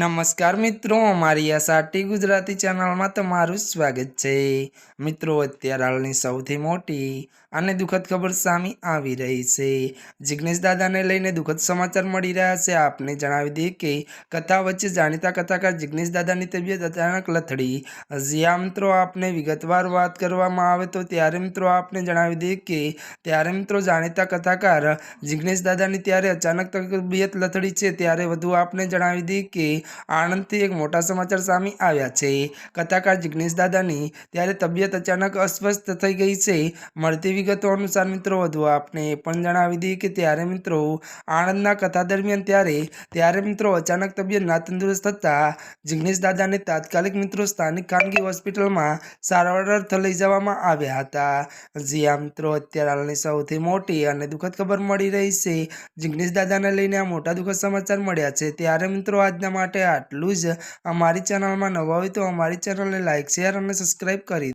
નમસ્કાર મિત્રો, અમારી આ સાટી ગુજરાતી ચેનલમાં તમારું સ્વાગત છે. મિત્રો, અત્યારે હાલની સૌથી મોટી અને દુઃખદ ખબર સામે આવી રહી છે. જિગ્નેશ દાદાને લઈને દુઃખદ સમાચાર મળી રહ્યા છે. આપને જણાવી દઈએ કે કથા વચ્ચે જાણીતા કથાકાર જિગ્નેશ દાદાની તબિયત અચાનક લથડી. જ્યાં મિત્રો, આપને વિગતવાર વાત કરવામાં આવે તો ત્યારે, મિત્રો, આપને જણાવી દઈએ કે ત્યારે, મિત્રો, જાણીતા કથાકાર જિગ્નેશ દાદાની ત્યારે અચાનક તબિયત લથડી છે. ત્યારે વધુ આપને જણાવી દઈએ કે આણંદથી એક મોટા સમાચાર સામે આવ્યા છે. કથાકાર જિગ્નેશ દાદાની ત્યારે તબિયત અચાનક અસ્વસ્થ થઈ ગઈ છે. મળતી વિગતો અનુસાર મિત્રો, વધુ આપને એ પણ જણાવી દઈએ કે ત્યારે મિત્રો, આણંદના કથા દરમિયાન ત્યારે ત્યારે મિત્રો અચાનક તબિયત ના તંદુરસ્ત થતાં જિગ્નેશ દાદાને તાત્કાલિક મિત્રો સ્થાનિક ખાનગી હોસ્પિટલમાં સારવાર અર્થ લઈ જવામાં આવ્યા હતા. જી આ મિત્રો, અત્યારે હાલની સૌથી મોટી અને દુઃખદ ખબર મળી રહી છે. જિગ્નેશ દાદાને લઈને આ મોટા દુઃખદ સમાચાર મળ્યા છે. ત્યારે મિત્રો, આજના આટલું જ. અમારી ચેનલમાં નવા હોય તો અમારી ચેનલને લાઇક શેર અને સબસ્ક્રાઈબ કરી